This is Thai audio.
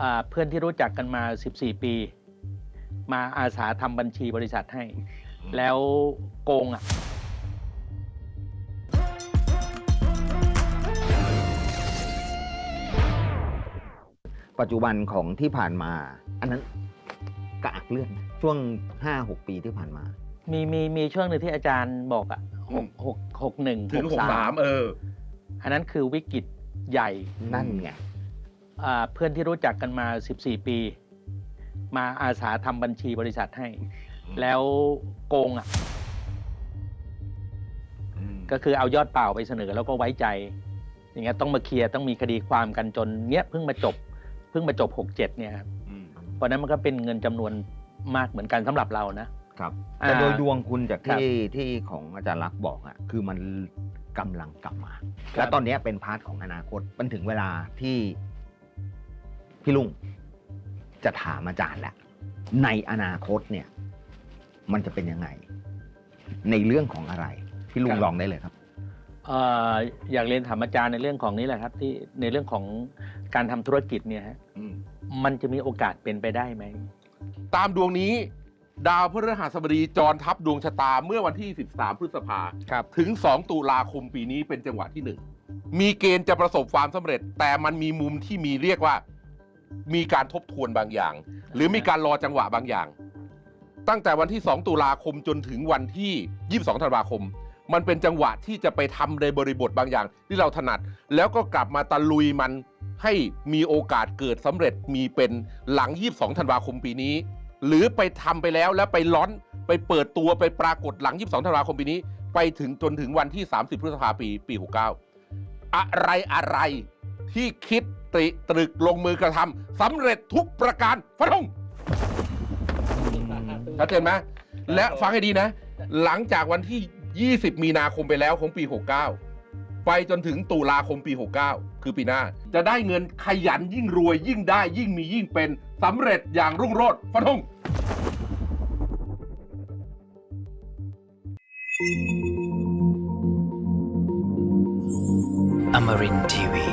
อ่าเพื่อนที่รู้จักกันมา 14 ปี มาอาสาทำบัญชีบริษัทให้ แล้วโกงอะปัจจุบันของที่ผ่านมา อันนั้นกระอักเลื่อนไหมช่วง 5-6 ปีที่ผ่านมา มีมีมีช่วงหนึ่งที่อาจารย์บอกอะหกหกหกหนึ่งถึงหกสามเออ อันนั้นคือวิกฤตใหญ่นั่นไงอ่า เพื่อนที่รู้จักกันมา 14 ปี มาอาสาทำบัญชีบริษัทให้ แล้วโกงอะก็คือเอายอดเปล่าไปเสนอแล้วก็ไว้ใจ อย่างเงี้ยต้องมาเคลียร์ต้องมีคดีความกันจนเนี้ยเพิ่งมาจบเพิ่งมาจบ 67 เนี่ยครับเพราะฉะนั้นมันก็เป็นเงินจำนวนมากเหมือนกันสำหรับเรานะครับอ่าแต่โดยดวงคุณจากครับที่ที่ของอาจารย์ลักษณ์บอกอะคือมันกำลังกลับมา และตอนนี้เป็นพาร์ทของอนาคตมันถึงเวลาที่ พี่ลุงจะถามอาจารย์แหละในอนาคตเนี่ย มันจะเป็นยังไง ในเรื่องของอะไร พี่ลุงครับลองได้เลยครับเอ่ออยากเรียนถามอาจารย์ในเรื่องของนี้แหละครับ ที่ในเรื่องของการทำธุรกิจเนี่ยฮะมันจะมีโอกาสเป็นไปได้ไหมตามดวงนี้ ดาวพฤหัสบดีจรทับดวงชะตาเมื่อวันที่ 13 พฤษภาครับ ถึง 2 ตุลาคมปีนี้เป็นจังหวะที่ 1 มีเกณฑ์จะประสบความสำเร็จ แต่มันมีมุมที่มีเรียกว่า มีการทบทวนบางอย่าง หรือมีการรอจังหวะบางอย่าง ตั้งแต่วันที่ 2 ตุลาคมจนถึงวันที่ 22 ธันวาคม มันเป็นจังหวะที่จะไปทำในบริบทบางอย่าง ที่เราถนัด แล้วก็กลับมาตะลุยมันให้มีโอกาสเกิดสำเร็จมีเป็นหลัง 22 ธันวาคมปีนี้ หรือไปทำไปแล้วแล้วไปล้อนไปเปิดตัวไปปรากฏหลัง 22 ธันวาคมปีนี้ ไปถึงจนถึงวันที่ 30 พฤษภาปีปี 69 อะไรอะไร ที่คิดตริตรึกลงมือกระทำสำเร็จทุกประการฟันธงชัดเจนไหมและฟังให้ดีนะ หลังจากวันที่ 20 มีนาคมไปแล้วของปี 69 ไปจนถึงตุลาคมปี 69 คือปีหน้า จะได้เงินขยันยิ่งรวยยิ่งได้ยิ่งมียิ่งเป็นสำเร็จอย่างรุ่งโรจน์ฟันธง Amarin Tiwi.